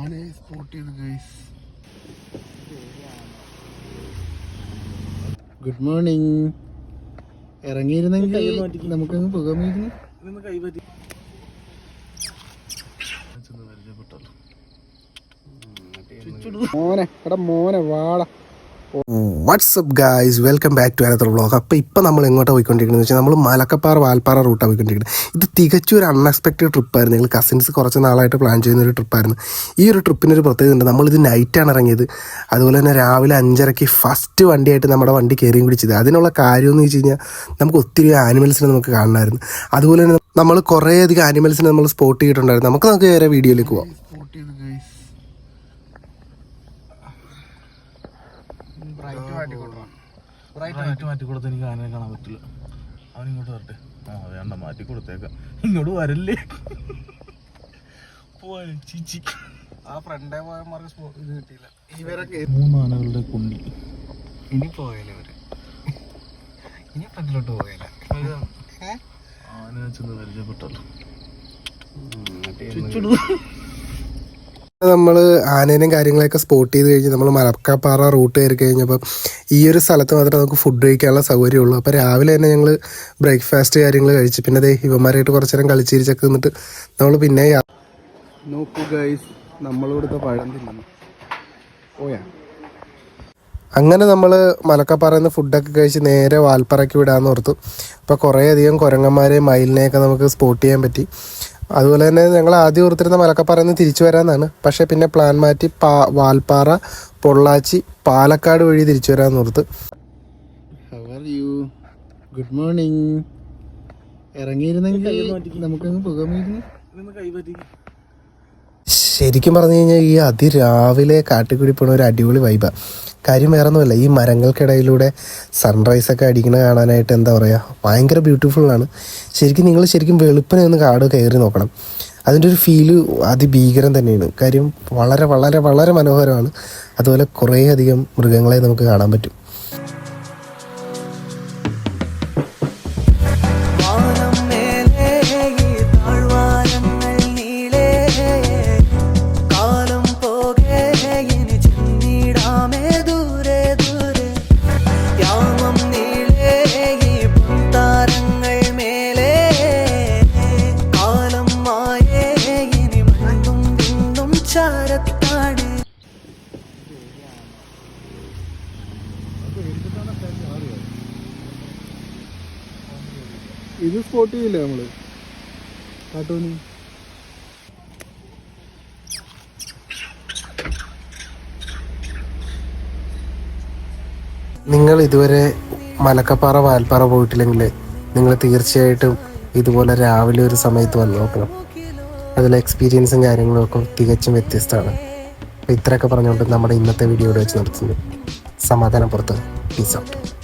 ആനയെ സ്പോട്ട് ചെയ്ത് guys good morning ഇറങ്ങിയിരുന്നെങ്കിൽ നമുക്കങ്ങ് പോകാമായിരുന്നു മോനെ എടാ മോനെ വാടാ. What's up guys welcome back to another vlog അപ്പോൾ ഇപ്പോൾ നമ്മൾ എങ്ങോട്ടാണ് പോയിക്കൊണ്ടിരിക്കുന്നത് വെച്ചാൽ നമ്മൾ മലക്കപ്പാറ വാൽപ്പാറ റൂട്ടാണ് പോയിക്കൊണ്ടിരിക്കുന്നത്. ഇത് തികച്ചും ഒരു അൺഎക്സ്പെക്റ്റഡ് ട്രിപ്പായിരുന്നു നിങ്ങൾ കസിൻസ് കുറച്ച് നാളായിട്ട് പ്ലാൻ ചെയ്യുന്ന ഒരു ട്രിപ്പായിരുന്നു ഈ ഒരു ട്രിപ്പിന് ഒരു പ്രത്യേകത ഉണ്ട്. നമ്മളിത് നൈറ്റാണ് ഇറങ്ങിയത്. അതുപോലെ തന്നെ രാവിലെ അഞ്ചരയ്ക്ക് ഫസ്റ്റ് വണ്ടിയായിട്ട് നമ്മുടെ വണ്ടി കയറിയും പിടിച്ചത് അതിനുള്ള കാര്യമെന്ന് വെച്ച് കഴിഞ്ഞാൽ നമുക്ക് ഒത്തിരി ആനിമൽസിനെ നമുക്ക് കാണണമായിരുന്നു. അതുപോലെ തന്നെ നമ്മൾ കുറേയധികം ആനിമൽസിനെ നമ്മൾ സ്പോട്ട് ചെയ്തിട്ടുണ്ടായിരുന്നു. നമുക്ക് നമുക്ക് വേറെ വീഡിയോയിലേക്ക് പോവാം. സ്പോട്ട് ഗൈസ് റൈറ്റ് മാറ്റി കൊടുത്ത് എനിക്ക് ആനയെ കാണാൻ പറ്റില്ല. അവൻ ഇങ്ങോട്ട് വരട്ടെ. ആ വേണ്ട മാറ്റി കൊടുത്തേക്കാം. ഇങ്ങോട്ട് വരല്ലേ? പോവാൻ ചീച്ചി. ആ ഫ്രണ്ടേ പോയമാർക്ക് ഇത് കിട്ടിയില്ല. ഇവരൊക്കെ മൂന്ന് ആനകളുടെ കുണ്ടി ഇനി പോയാലേ ഇവർ. ഇനി ഫ്രണ്ടിലോട്ട് പോയല്ല ആന ചെന്ന് പരിചയപ്പെട്ടല്ലോ. നമ്മൾ ആനേനെയും കാര്യങ്ങളൊക്കെ സ്പോട്ട് ചെയ്ത് കഴിഞ്ഞ് നമ്മൾ മലക്കാപ്പാറ റൂട്ട് കയറി കഴിഞ്ഞപ്പോൾ ഈ ഒരു സ്ഥലത്ത് മാത്രമേ നമുക്ക് ഫുഡ് കഴിക്കാനുള്ള സൗകര്യമുള്ളൂ അപ്പോൾ രാവിലെ തന്നെ ഞങ്ങൾ ബ്രേക്ക്ഫാസ്റ്റ് കാര്യങ്ങൾ കഴിച്ച്. പിന്നെ അതേ ഇവന്മാരായിട്ട് കുറച്ച് നേരം കളിച്ചിരിച്ചൊക്കെ നിന്നിട്ട് നമ്മൾ പിന്നെ യാ- നോക്കൂ ഗൈസ് നമ്മളിവിടുത്തെ പഴം തിന്നുന്നു. പോയാ? അങ്ങനെ നമ്മൾ മലക്കപ്പാറയിൽ നിന്ന് ഫുഡൊക്കെ കഴിച്ച് നേരെ വാൽപ്പറയ്ക്ക് വിടാമെന്ന് ഓർത്തു. അപ്പോൾ കുറേയധികം കുരങ്ങന്മാരെയും മയിലിനെയൊക്കെ നമുക്ക് സ്പോട്ട് ചെയ്യാൻ പറ്റി. അതുപോലെ തന്നെ ഞങ്ങൾ ആദ്യം ഓർത്തിരുന്ന മലക്കപ്പാറയിൽ നിന്ന് തിരിച്ചു വരാമെന്നാണ്. പക്ഷേ പിന്നെ പ്ലാൻ മാറ്റി പാ വാൽപ്പാറ പൊള്ളാച്ചി പാലക്കാട് വഴി തിരിച്ചു വരാമെന്ന് ഓർത്ത്. യു ഗുഡ് മോർണിംഗ് ഇറങ്ങിയിരുന്നെങ്കിൽ നമുക്കങ്ങ് പോകാമായിരുന്നു. നിന്ന് കൈപറ്റി ശരിക്കും പറഞ്ഞു കഴിഞ്ഞാൽ ഈ അതിരാവിലെ കാട്ടിക്കുടി പോണ ഒരു അടിപൊളി വൈബാണ് കാര്യം വേറെ ഒന്നുമല്ല ഈ മരങ്ങൾക്കിടയിലൂടെ സൺറൈസ് ഒക്കെ അടിക്കണ കാണാനായിട്ട് എന്താ പറയുക ഭയങ്കര ബ്യൂട്ടിഫുള്ളാണ് ശരിക്കും നിങ്ങൾ ശരിക്കും വെളുപ്പിനെ ഒന്ന് കാട് കയറി നോക്കണം. അതിന്റെ ഒരു ഫീൽ അതിഭീകരം തന്നെയാണ്. കാര്യം വളരെ വളരെ വളരെ മനോഹരമാണ്. അതുപോലെ കുറേ അധികം മൃഗങ്ങളെ നമുക്ക് കാണാൻ പറ്റും. ഇത് സ്പോട്ട് ചെയ്യില്ലേ നമ്മൾ? കാട്ടോനി നിങ്ങൾ ഇതുവരെ മലക്കപ്പാറ വാൽപ്പാറ പോയിട്ടില്ലെങ്കിൽ നിങ്ങൾ തീർച്ചയായിട്ടും ഇതുപോലെ രാവിലെ ഒരു സമയത്ത് വന്നു നോക്കണം. അതിലെ എക്സ്പീരിയൻസും കാര്യങ്ങളും ഒക്കെ തികച്ചും വ്യത്യസ്തമാണ്. അപ്പോൾ ഇത്രയൊക്കെ പറഞ്ഞുകൊണ്ട് നമ്മുടെ ഇന്നത്തെ വീഡിയോ ഇവിടെ വെച്ച് നിർത്തുന്നു. സമാധാനം പുറത്ത്. Peace out